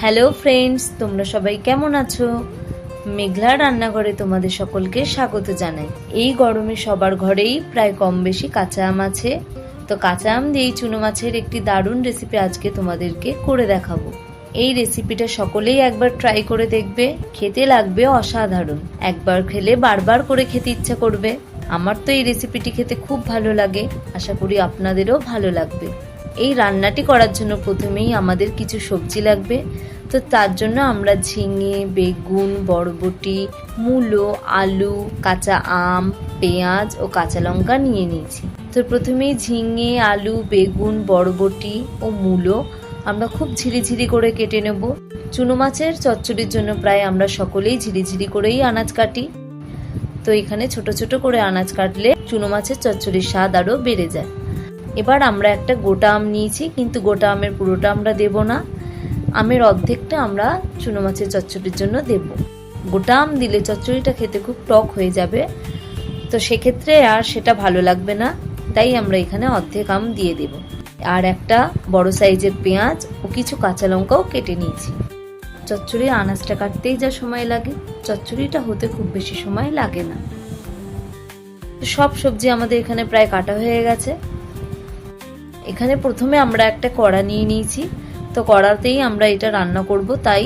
Hello friends তোমরা সবাই কেমন আছো? মেঘলা রান্নাঘরে তোমাদের সকলকে স্বাগত জানাই। এই গরমে সবার ঘরেই প্রায় কম বেশি কাঁচা আম আছে। তো কাঁচা আম দিয়েই চুনো মাছের একটি দারুণ রেসিপি আজকে তোমাদেরকে করে দেখাবো। এই রেসিপিটা সকলেই একবার ট্রাই করে দেখবে। খেতে লাগবে অসাধারণ। একবার খেলে বারবার করে খেতে ইচ্ছা করবে। আমার তো এই রেসিপিটি খেতে খুব ভালো লাগে। আশা করি আপনাদেরও ভালো লাগবে। এই রান্নাটি করার জন্য প্রথমেই আমাদের কিছু সবজি লাগবে। তো তার জন্য আমরা ঝিঙে, বেগুন, বরবটি, মূলো, আলু, কাঁচা আম, পেঁয়াজ ও কাঁচা লঙ্কা নিয়ে নিয়েছি। তো প্রথমেই ঝিঙে, আলু, বেগুন, বরবটি ও মূলো আমরা খুব ঝিরিঝিরি করে কেটে নেব। চুনো মাছের চচ্চড়ির জন্য প্রায় আমরা সকলেই ঝিরিঝিরি করেই আনাজ কাটি। তো এখানে ছোট ছোট করে আনাজ কাটলে চুনো মাছের চচ্চড়ির স্বাদ আরও বেড়ে যায়। এবার আমরা একটা গোটা আম নিয়েছি, কিন্তু গোটা আমের পুরোটা আমরা দেব না। আমের অর্ধেকটা আমরা চুনো মাছের চচ্চড়ির জন্য দেব। গোটা আম দিলে চচ্চড়িটা খেতে খুব টক হয়ে যাবে। তো সেক্ষেত্রে আর সেটা ভালো লাগবে না, তাই আমরা এখানে অর্ধেক আম দিয়ে দেব। আর একটা বড় সাইজের পেঁয়াজ ও কিছু কাঁচা লঙ্কাও কেটে নিয়েছি। চচ্চড়ির আনাজটা কাটতেই যা সময় লাগে, চচ্চড়িটা হতে খুব বেশি সময় লাগে না। সব সবজি আমাদের এখানে প্রায় কাটা হয়ে গেছে। এখানে প্রথমে আমরা একটা কড়া নিয়ে নিয়েছি। তো কড়াতেই আমরা এটা রান্না করব, তাই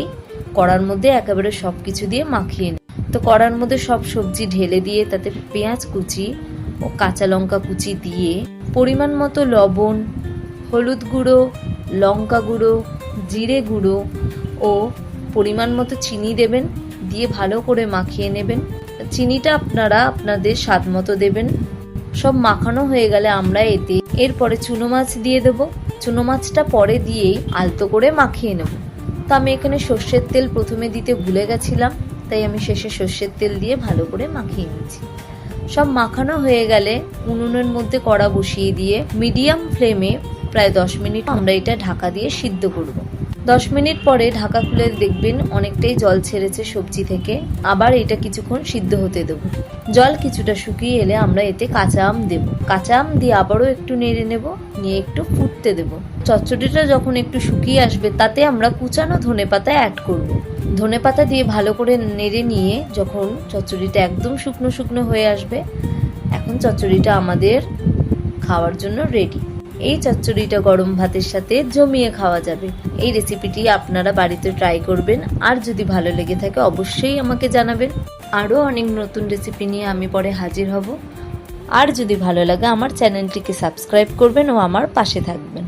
কড়ার মধ্যে একেবারে সব কিছু দিয়ে মাখিয়ে নিই তো কড়ার মধ্যে সব সবজি ঢেলে দিয়ে তাতে পেঁয়াজ কুচি ও কাঁচা লঙ্কা কুচি দিয়ে পরিমাণ মতো লবণ, হলুদ গুঁড়ো, লঙ্কা গুঁড়ো, জিরে গুঁড়ো ও পরিমাণ মতো চিনি দেবেন, দিয়ে ভালো করে মাখিয়ে নেবেন। চিনিটা আপনারা আপনাদের স্বাদ মতো দেবেন। সব মাখানো হয়ে গেলে আমরা এতে এরপরে চুনো মাছ দিয়ে দেব। চুনো মাছটা পরে দিয়েই আলতো করে মাখিয়ে নেব। তো আমি এখানে সর্ষের তেল প্রথমে দিতে ভুলে গেছিলাম, তাই আমি শেষে সর্ষের তেল দিয়ে ভালো করে মাখিয়ে নিয়েছি। সব মাখানো হয়ে গেলে উনুনের মধ্যে কড়া বসিয়ে দিয়ে মিডিয়াম ফ্লেমে প্রায় দশ মিনিট আমরা এটা ঢাকা দিয়ে সিদ্ধ করব। দশ মিনিট পরে ঢাকা খুলে দেখবেন অনেকটাই জল ছেড়েছে সবজি থেকে। আবার এটা কিছুক্ষণ সিদ্ধ হতে দেবো। জল কিছুটা শুকিয়ে এলে আমরা এতে কাঁচা আম দেব। কাঁচা আম দিয়ে আবারও একটু নেড়ে নেব, নিয়ে একটু ফুটতে দেব। চচ্চড়িটা যখন একটু শুকিয়ে আসবে, তাতে আমরা কুচানো ধনে পাতা অ্যাড করব। ধনে পাতা দিয়ে ভালো করে নেড়ে নিয়ে যখন চচ্চড়িটা একদম শুকনো শুকনো হয়ে আসবে, এখন চচ্চড়িটা আমাদের খাওয়ার জন্য রেডি এই চচ্চড়িটা গরম ভাতের সাথে জমিয়ে খাওয়া যাবে। এই রেসিপিটি আপনারা বাড়িতে ট্রাই করবেন। আর যদি ভালো লেগে থাকে, অবশ্যই আমাকে জানাবেন। আরও অনেক নতুন রেসিপি নিয়ে আমি পরে হাজির হব। আর যদি ভালো লাগে, আমার চ্যানেলটিকে সাবস্ক্রাইব করবেন ও আমার পাশে থাকবেন।